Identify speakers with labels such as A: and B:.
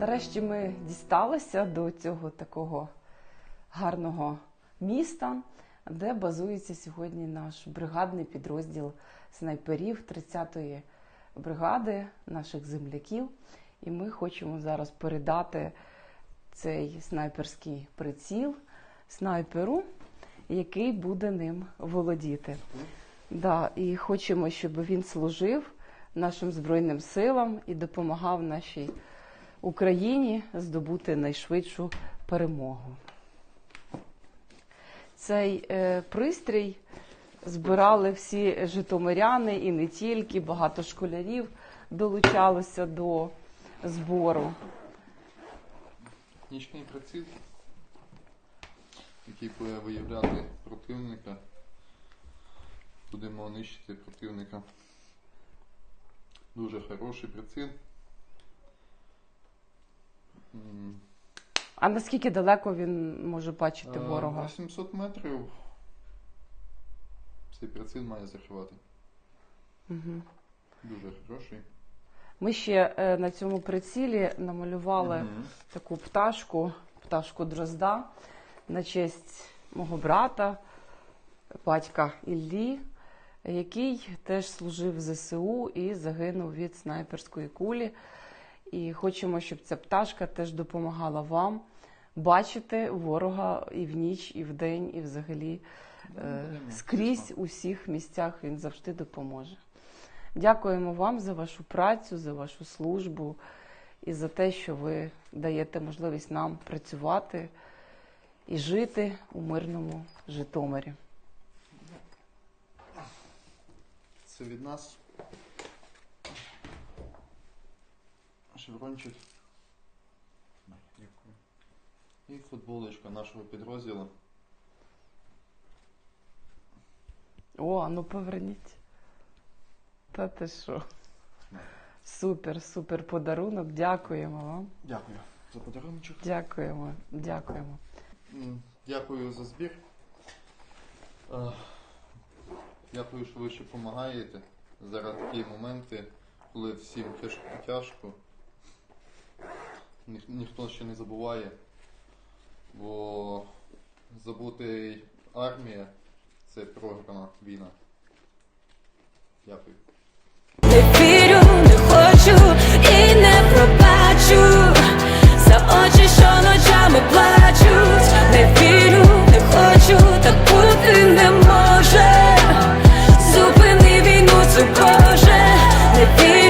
A: Нарешті ми дісталися до цього такого гарного міста, де базується сьогодні наш бригадний підрозділ снайперів 30-ї бригади наших земляків. І ми хочемо зараз передати цей снайперський приціл снайперу, який буде ним володіти. Да, і хочемо, щоб він служив нашим Збройним силам і допомагав нашій Україні здобути найшвидшу перемогу. Цей е, пристрій збирали всі житомиряни і не тільки, багато школярів долучалося до збору.
B: Нічний приціл, який буде виявляти противника. Будемо нищити противника. Дуже хороший приціл.
A: А наскільки далеко він може бачити е, ворога?
B: 800 метрів цей приціл має закривати.
A: Угу.
B: Дуже хороший.
A: Ми ще е, на цьому прицілі намалювали Мгм. таку пташку, пташку дрозда на честь мого брата, батька Іллі, який теж служив в ЗСУ і загинув від снайперської кулі. І хочемо, щоб ця пташка теж допомагала вам бачити ворога і в ніч, і в день, і взагалі
B: е, скрізь
A: у всіх місцях він завжди допоможе. Дякуємо вам за вашу працю, за вашу службу і за те, що ви даєте можливість нам працювати і жити у мирному Житомирі.
B: Це від нас. Шеврончик. Дякую. І футболочка нашого підрозділу.
A: О, а ну поверніть. Та ти що? Супер, супер подарунок. Дякуємо вам.
B: Дякую за подарунок.
A: Дякуємо, дякуємо.
B: Дякую за збір. Е, Дякую, що ви ще допомагаєте. Зараз такі моменти, коли всім тяжко тяжко. Ніх, ніхто ще не забуває, бо забути армія це програна війна. Дякую.
C: Не вірю, не хочу і не пробачу. За очі, що ночами плачуть. Не вірю, не хочу, так бути не може. Зупини війну, це Боже, не вірю.